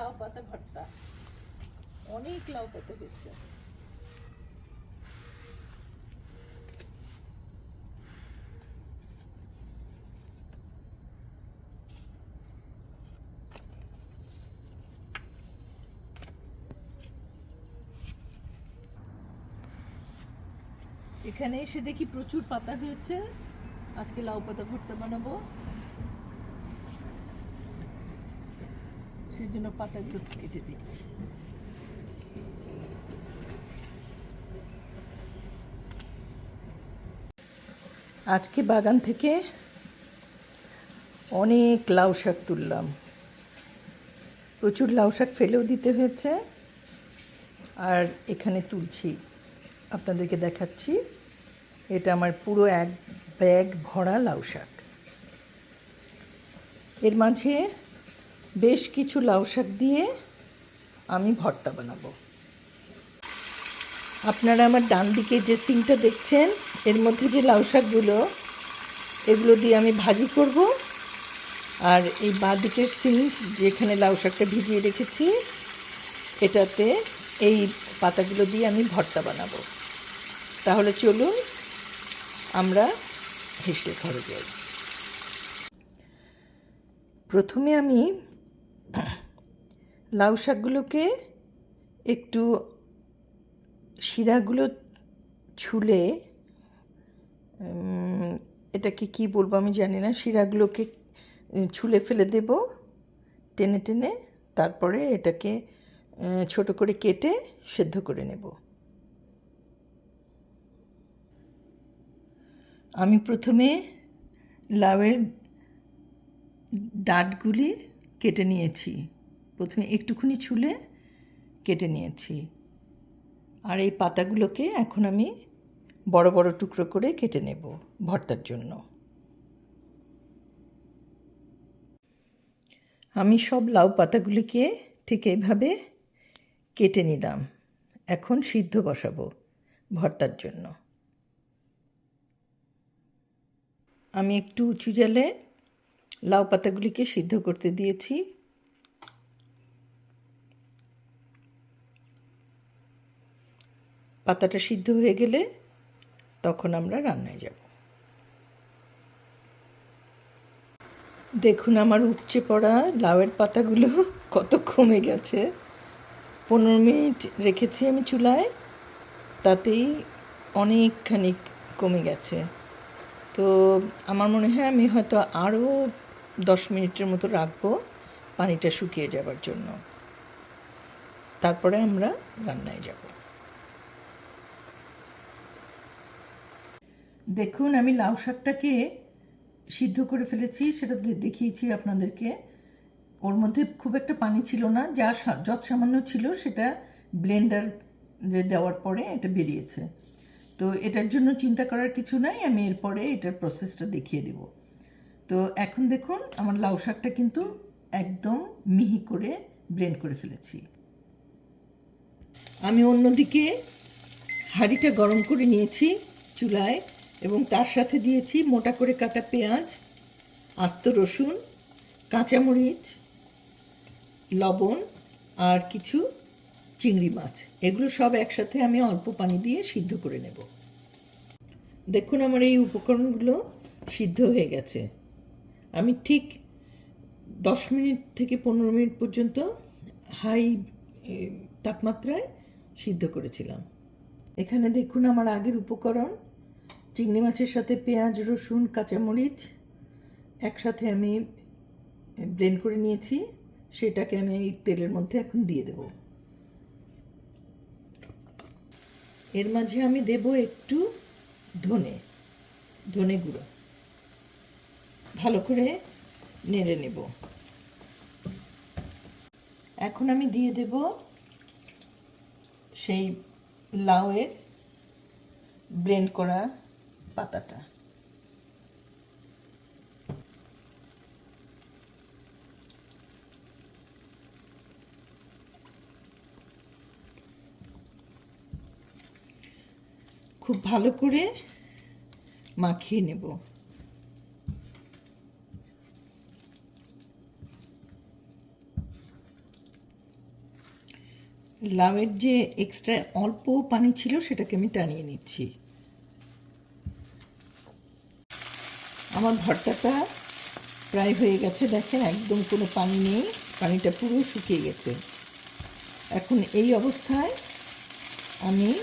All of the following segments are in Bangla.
লাউ পাতা ভর্তা। অনেক লাউ পাতা হয়েছে। এখানে এসে দেখি প্রচুর পাতা হয়েছে। আজকে লাউ পাতা ভর্তা বানাবো। সেই জন্য পাতাগুলো কেটে দিচ্ছি। আজকে বাগান থেকে অনেক লাউ শাক তুললাম। প্রচুর লাউ শাক ফেলেও দিতে হয়েছে। আর এখানে তুলছি, আপনাদেরকে দেখাচ্ছি। এটা আমার পুরো এক ব্যাগ ভরা লাউ শাক। এর মাঝে বেশ কিছু লাউ শাক দিয়ে আমি ভর্তা বানাবো। আপনারা আমার ডান দিকে যে সিংটা দেখছেন, এর মধ্যে যে লাউ শাকগুলো, এগুলো দিয়ে আমি ভাজি করব। আর এই বাঁ দিকের সিং যেখানে লাউ শাকটা ভিজিয়ে রেখেছি, এটাতে এই পাতাগুলো দিয়ে আমি ভর্তা বানাবো। তাহলে চলুন, আমরা হেসে ঘরে যাই। প্রথমে আমি লাউ শাকগুলোকে একটু শিরাগুলো ছুলে এটাকে কি বলব আমি জানি না, শিরাগুলোকে ছুলে ফেলে দেব, টেনে টেনে, তারপরে এটাকে ছোট করে কেটে সেদ্ধ করে নেব। আমি প্রথমে লাউয়ের ডাঁটগুলি কেটে নিয়েছি। প্রথমে একটুখানি ছুলে কেটে নিয়েছি। আর এই পাতাগুলোকে এখন আমি বড় বড় টুকরো করে কেটে নেব ভর্তার জন্য। আমি সব লাউ পাতাগুলিকে ঠিক এইভাবে কেটে নিলাম। এখন সিদ্ধ বসাবো ভর্তার জন্য। আমি একটু উঁচু জালে লাউ পাতাগুলিকে সিদ্ধ করতে দিয়েছি। পাতাটা সিদ্ধ হয়ে গেলে তখন আমরা রান্নায় যাব। দেখুন আমার উপচে পড়া লাউয়ের পাতাগুলো কত কমে গেছে। পনেরো মিনিট রেখেছি আমি চুলায়, তাতেই অনেকখানি কমে গেছে। তো আমার মনে হয় আমি হয়তো আরও দশ মিনিটের মতো রাখব পানিটা শুকিয়ে যাবার জন্য। তারপরে আমরা রান্নায় যাব। দেখুন, আমি লাউ শাকটাকে সিদ্ধ করে ফেলেছি, সেটা দেখিয়েছি আপনাদেরকে। ওর মধ্যে খুব একটা পানি ছিল না, যা যত সামান্য ছিল সেটা ব্লেন্ডারে দেওয়ার পরে এটা বেরিয়েছে। তো এটার জন্য চিন্তা করার কিছু নাই, আমি এরপরে এটার প্রসেসটা দেখিয়ে দেব। তো এখন দেখুন, আমার লাউ শাকটা কিন্তু একদম মিহি করে ব্লেন্ড করে ফেলেছি। আমি অন্যদিকে হাঁড়িটা গরম করে নিয়েছি চুলায় এবং তার সাথে দিয়েছি মোটা করে কাটা পেঁয়াজ, আস্ত রসুন, কাঁচামরিচ, লবণ আর কিছু চিংড়ি মাছ। এগুলো সব একসাথে আমি অল্প পানি দিয়ে সিদ্ধ করে নেব। দেখুন আমার এই উপকরণগুলো সিদ্ধ হয়ে গেছে। আমি ঠিক দশ মিনিট থেকে পনেরো মিনিট পর্যন্ত হাই তাপমাত্রায় সিদ্ধ করেছিলাম। এখানে দেখুন আমার আগের উপকরণ, চিংড়ি মাছের সাথে পেঁয়াজ, রসুন, কাঁচামরিচ একসাথে আমি ব্লেন্ড করে নিয়েছি। সেটাকে আমি এই তেলের মধ্যে এখন দিয়ে দেব। এর মাঝে আমি দেব একটু ধনে ধনে গুঁড়ো। ভালো করে নেড়ে নেব। এখন আমি দিয়ে দেব সেই লাউয়ের ব্লেন্ড করা পাতাটা। খুব ভালো করে মাখিয়ে নেব। লাউয়ের যে এক্সট্রা অল্প পানি ছিল সেটাকে আমি টানিয়ে নিচ্ছি। আমার ভর্তাটা প্রায় হয়ে গেছে, দেখেন, একদম কোনো পানি নেই, পানিটা পুরো শুকিয়ে গেছে। এখন এই অবস্থায় আমি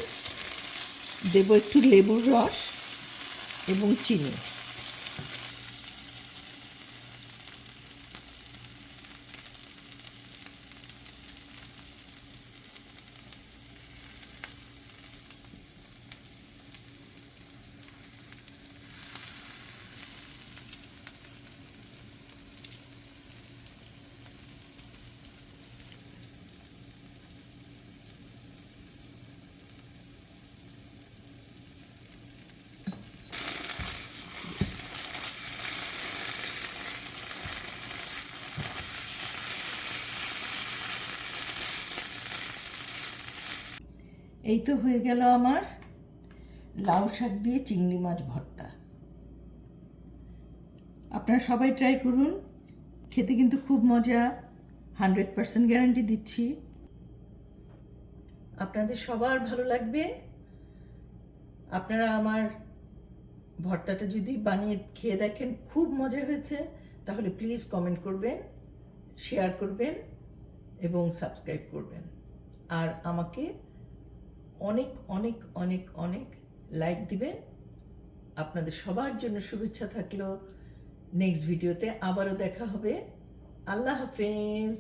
দেব একটু লেবুর রস এবং চিনি। এই তো হয়ে গেল আমার লাউ শাক দিয়ে চিংড়ি মাছ ভর্তা। আপনারা সবাই ট্রাই করুন। খেতে কিন্তু খুব মজা। হান্ড্রেড পার্সেন্ট গ্যারান্টি দিচ্ছি। আপনাদের সবার ভালো লাগবে। আপনারা আমার ভর্তাটা যদি বানিয়ে খেয়ে দেখেন, খুব মজা হয়েছে। তাহলে প্লিজ কমেন্ট করবেন শেয়ার করবেন এবং সাবস্ক্রাইব করবেন। আর আমাকে অনেক অনেক অনেক অনেক লাইক দিবেন। আপনাদের সবার জন্য শুভেচ্ছা থাকল। নেক্সট ভিডিওতে আবারও দেখা হবে। আল্লাহ হাফেজ।